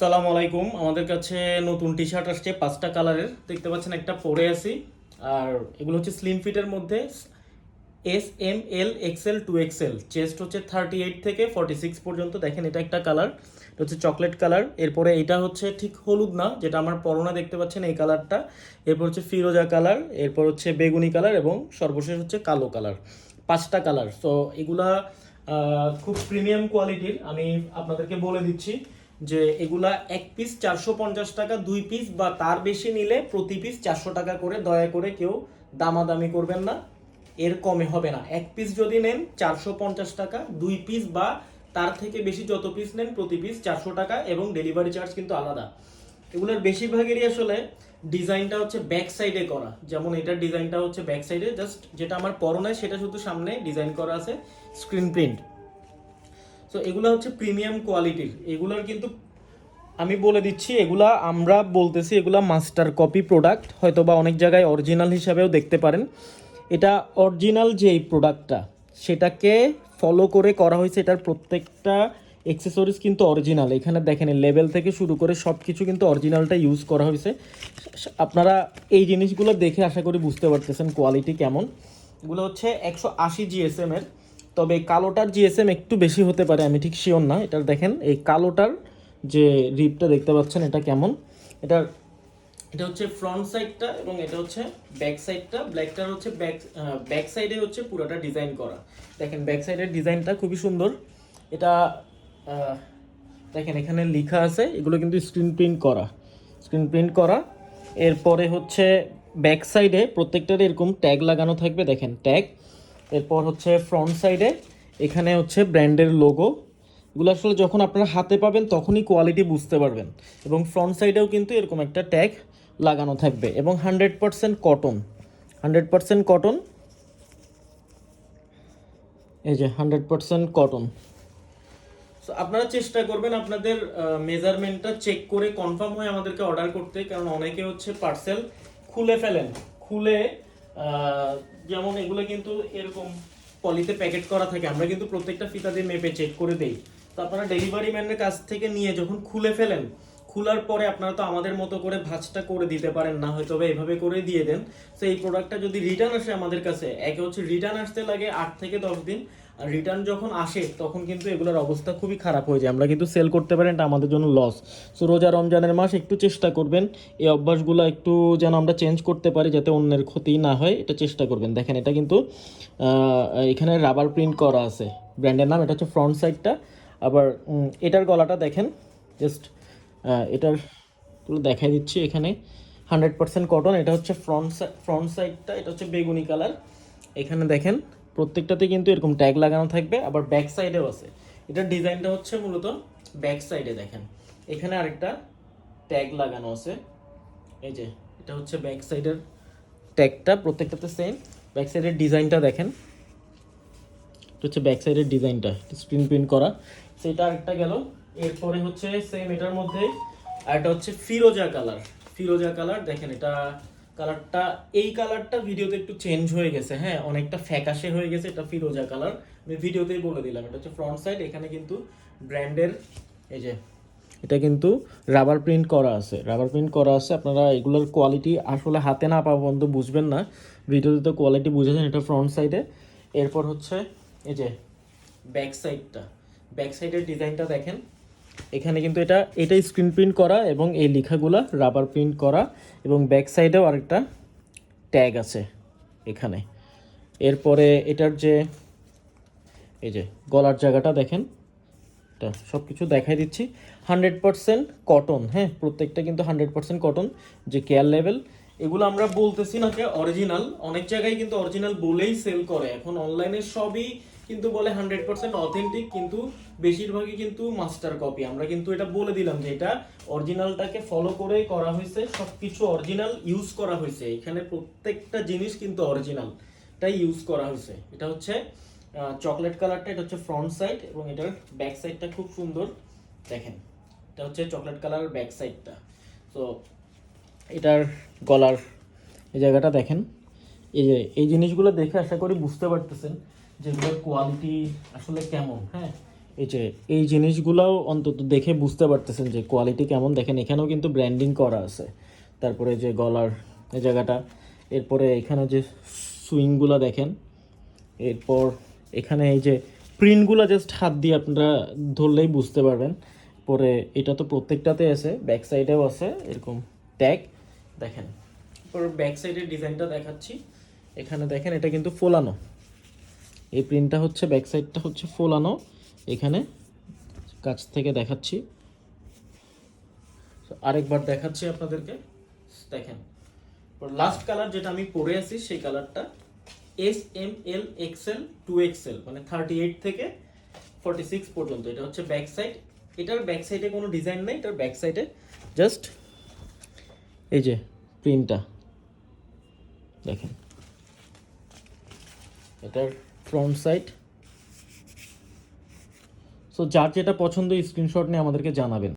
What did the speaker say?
সালাম আলাইকুম। আমাদের কাছে নতুন টি শার্ট আসছে, পাঁচটা কালারের দেখতে পাচ্ছেন একটা পরে আছি। আর এগুলো হচ্ছে স্লিম ফিটের মধ্যে S M L XL two XL chest হচ্ছে থার্টি এইট থেকে ফর্টি সিক্স পর্যন্ত। দেখেন এটা একটা কালার এটা হচ্ছে চকলেট কালার এরপরে এটা হচ্ছে ঠিক হলুদ না, যেটা আমার পরনা দেখতে পাচ্ছেন এই কালারটা এরপর হচ্ছে ফিরোজা কালার এরপর হচ্ছে বেগুনি কালার এবং সর্বশেষ হচ্ছে কালো কালার পাঁচটা কালার সো এগুলা খুব প্রিমিয়াম কোয়ালিটির আমি আপনাদেরকে বলে দিচ্ছি। যে এগুলা এক পিস চারশো পঞ্চাশ টাকা, দুই পিস বা তার বেশি নিলে প্রতি পিস চারশো টাকা করে, দয়া করে কেউ দামাদামি করবেন না। এর কমে হবে না। এক পিস যদি নেন চারশো পঞ্চাশ টাকা, দুই পিস বা তার থেকে বেশি যত পিস নেন প্রতি পিস চারশো টাকা এবং ডেলিভারি চার্জ কিন্তু আলাদা। এগুলোর বেশিরভাগেরই আসলে ডিজাইনটা হচ্ছে ব্যাক সাইডে করা। যেমন এটার ডিজাইনটা হচ্ছে ব্যাক সাইডে জাস্ট যেটা আমার পরনায় সেটা শুধু সামনে ডিজাইন করা আছে স্ক্রিন প্রিন্ট সো এগুলো হচ্ছে প্রিমিয়াম কোয়ালিটির এগুলোর কিন্তু আমি বলে দিচ্ছি, এগুলা আমরা বলতেছি এগুলা মাস্টার কপি প্রোডাক্ট হয়তো বা অনেক জায়গায় অরিজিনাল হিসাবেও দেখতে পারেন। এটা অরিজিনাল যে প্রোডাক্টটা সেটাকে ফলো করে করা হয়েছে, এটার প্রত্যেকটা এক্সেসরিজ কিন্তু অরিজিনাল এখানে দেখেন লেভেল থেকে শুরু করে সব কিছু কিন্তু অরিজিনালটা ইউজ করা হয়েছে। আপনারা এই জিনিসগুলো দেখে আশা করি বুঝতে পারতেছেন কোয়ালিটি কেমন। এগুলো হচ্ছে একশো আশি জিএসএম এর। তবে কালোটার জিএসএম একটু বেশি হতে পারে, আমি ঠিক শিওর না। এটার দেখেন, এই কালোটার যে রিপটা দেখতে পাচ্ছেন, এটা কেমন? এটার, এটা হচ্ছে ফ্রন্ট সাইডটা এবং এটা হচ্ছে ব্যাক সাইডটা ব্ল্যাকটার হচ্ছে ব্যাক ব্যাক সাইডে হচ্ছে পুরোটা ডিজাইন করা। দেখেন ব্যাক সাইডের ডিজাইনটা খুবই সুন্দর। এটা দেখেন, এখানে লেখা আছে, এগুলো কিন্তু স্ক্রিন প্রিন্ট করা। স্ক্রিন প্রিন্ট করা। এরপরে হচ্ছে ব্যাক সাইডে প্রত্যেকটার এরকম ট্যাগ লাগানো থাকবে। দেখেন ট্যাগ এরপর হচ্ছে ফ্রন্ট সাইডে এখানে হচ্ছে ব্র্যান্ডের লোগো এগুলো আসলে যখন আপনারা হাতে পাবেন, তখনই কোয়ালিটি বুঝতে পারবেন। এবং ফ্রন্ট সাইডেও কিন্তু এরকম একটা ট্যাগ লাগানো থাকবে। এবং hundred percent cotton hundred percent cotton এই যে হান্ড্রেড পারসেন্ট কটন সো আপনারা চেষ্টা করবেন আপনাদের মেজারমেন্টটা চেক করে কনফার্ম হয়ে আমাদেরকে অর্ডার করতে। কারণ অনেকে হচ্ছে পার্সেল খুলে ফেলেন। খুলে যেমন এগুলো কিন্তু এরকম পলিতে প্যাকেট করা থাকে, আমরা কিন্তু প্রত্যেকটা ফিতা দিয়ে মেপে চেক করে দেই। তো আপনারা ডেলিভারি ম্যানের কাছ থেকে নিয়ে যখন খুলে ফেলেন খোলার পরে আপনারা তো আমাদের মতো করে ভাঁজটা করে দিতে পারেন না, হয়তো বা এভাবে করে দিয়ে দেন। তো এই প্রোডাক্টটা যদি রিটার্ন আসে আমাদের কাছে, একে হচ্ছে রিটার্ন আসতে লাগে আট থেকে দশ দিন। আর রিটার্ন যখন আসে, তখন কিন্তু এগুলোর অবস্থা খুবই খারাপ হয়ে যায়। আমরা কিন্তু সেল করতে পারেন এটা আমাদের জন্য লস সো রোজা রমজানের মাস একটু চেষ্টা করবেন, এই অভ্যাসগুলো একটু যেন আমরা চেঞ্জ করতে পারি, যাতে অন্যের ক্ষতি না হয়, এটা চেষ্টা করবেন। দেখেন, এটা কিন্তু এখানে রাবার প্রিন্ট করা আছে। ব্র্যান্ডের নাম, এটা হচ্ছে ফ্রন্ট সাইডটা আবার এটার গলাটা দেখেন জাস্ট এটারগুলো দেখাই দিচ্ছি এখানে। হান্ড্রেড পার্সেন্ট কটন এটা হচ্ছে ফ্রন্ট ফ্রন্ট সাইডটা এটা হচ্ছে বেগুনি কালার এখানে দেখেন, প্রত্যেকটাতে কিন্তু এরকম ট্যাগ লাগানো থাকবে, আবার ব্যাক সাইডেও আছে। এটার ডিজাইনটা হচ্ছে মূলত ব্যাক সাইডে দেখেন। এখানে আরেকটা ট্যাগ লাগানো আছে। এই যে, এটা হচ্ছে ব্যাক সাইডের ট্যাগটা প্রত্যেকটাতে সেম ব্যাক সাইডের ডিজাইনটা দেখেন। এটা হচ্ছে ব্যাক সাইডের ডিজাইনটা স্ক্রিন প্রিন্ট করা। সেটা আরেকটা গেল এরপরে হচ্ছে সেম এটার মধ্যে আরেকটা হচ্ছে ফিরোজা কালার ফিরোজা কালার দেখেন এটা কালারটা এই কালারটা ভিডিওতে একটু চেঞ্জ হয়ে গেছে হ্যাঁ? অনেকটা ফ্যাকাশে হয়ে গেছে এটা ফিরোজা কালার আমি ভিডিওতেই বলে দিলাম, এটা হচ্ছে ফ্রন্ট সাইড এখানে কিন্তু ব্র্যান্ডের এই যে, এটা কিন্তু রাবার প্রিন্ট করা আছে। রাবার প্রিন্ট করা আছে, আপনারা এগুলোর কোয়ালিটি আসলে হাতে না পাওয়া পর্যন্ত বুঝবেন না। ভিডিওতে তো কোয়ালিটি বুঝেছেন, এটা ফ্রন্ট সাইডে এরপর হচ্ছে, এই যে ব্যাক সাইডটা ব্যাক সাইডের ডিজাইনটা দেখেন। এখানে কিন্তু এটা এটা স্ক্রিন প্রিন্ট করা এবং এই লেখাগুলা রাবার প্রিন্ট করা এবং ব্যাক সাইডেও আরেকটা ট্যাগ আছে এখানে। এরপরে এটার যে, এই যে গলার জায়গাটা দেখেন, এটা সব কিছু দেখাই দিচ্ছি। হান্ড্রেড পার্সেন্ট কটন হ্যাঁ প্রত্যেকটা কিন্তু হান্ড্রেড পার্সেন্ট কটন যে কেয়ার লেভেল এগুলো আমরা বলতেছি না যে অরিজিনাল অনেক জায়গায় কিন্তু অরিজিনাল বলেই সেল করে। এখন অনলাইনে সবই কিন্তু বলে হান্ড্রেড পার্সেন্ট অথেন্টিক কিন্তু বেশিরভাগই কিন্তু মাস্টার কপি আমরা কিন্তু এটা বলে দিলাম যে এটা অরিজিনালটাকে ফলো করে করা হয়েছে সব কিছু অরিজিনাল ইউজ করা হয়েছে। এখানে প্রত্যেকটা জিনিস কিন্তু অরিজিনালটাই ইউজ করা হয়েছে। এটা হচ্ছে চকলেট কালারটা এটা হচ্ছে ফ্রন্ট সাইড এবং এটার ব্যাক সাইডটা খুব সুন্দর। দেখেন, এটা হচ্ছে চকলেট কালার ব্যাক সাইডটা তো এটার গলার এই জায়গাটা দেখেন, এই যে, এই জিনিসগুলো দেখে আশা করি বুঝতে পারতেছেন। যেগুলোর কোয়ালিটি আসলে কেমন হ্যাঁ? এই যে, এই জিনিসগুলাও অন্তত দেখে বুঝতে পারতেছেন যে কোয়ালিটি কেমন। দেখেন, এখানেও কিন্তু ব্র্যান্ডিং করা আছে। তারপরে যে গলার এই জায়গাটা, এরপরে এখানে যে সুইংগুলো দেখেন, এরপর এখানে এই যে প্রিন্টগুলো জাস্ট হাত দিয়ে আপনারা ধরলেই বুঝতে পারবেন। পরে এটা তো প্রত্যেকটাতে আছে ব্যাক সাইডেও আছে, এরকম ট্যাগ দেখেন পর ব্যাক সাইডের ডিজাইনটা দেখাচ্ছি। এখানে দেখেন, এটা কিন্তু ফোলানো। এই প্রিন্টটা হচ্ছে ব্যাক সাইডটা হচ্ছে ফোলানো। এখানে কাছ থেকে দেখাচ্ছি। আরেকবার দেখাচ্ছি আপনাদেরকে। দেখেন লাস্ট কালার যেটা আমি পরে আছি, সেই কালারটা S M L XL two XL মানে থার্টি এইট থেকে ফর্টি সিক্স পর্যন্ত। এটা হচ্ছে ব্যাক সাইড এটার ব্যাক সাইডে কোনো ডিজাইন নেই, এটার ব্যাক সাইডে জাস্ট এই যে প্রিন্টটা দেখেন, এটার ফ্রন্ট সাইড সো যার যেটা পছন্দ স্ক্রিনশট নিয়ে আমাদেরকে জানাবেন।